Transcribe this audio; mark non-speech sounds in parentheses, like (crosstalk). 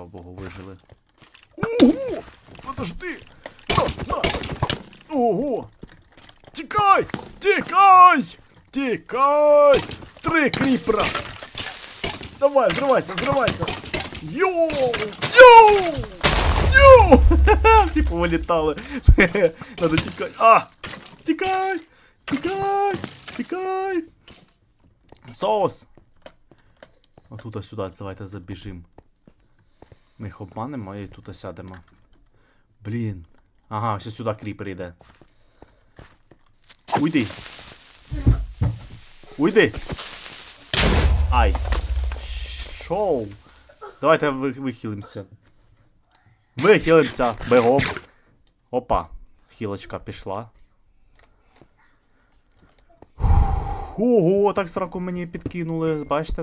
слава Богу, вижили. Ого! Подожди! Ого! Тікай! Тікай! Тікай! Три кріпера! Давай, зривайся, зривайся! Йоу! Йоу! Йоу! (laughs) Всі повилітали. (laughs) Надо тікати. А! Тікай! Тікай! Тікай! Соус! Отут сюди, давайте забіжим. Ми їх обманемо і тут сядемо. Блін. Ага, ось сюди кріпер йде. Уйди. Уйди. Ай. Шоу. Давайте вихилимося. Вихилимося. Бегом. Опа. Хілочка пішла. Ого, так зраку мені підкинули, бачите?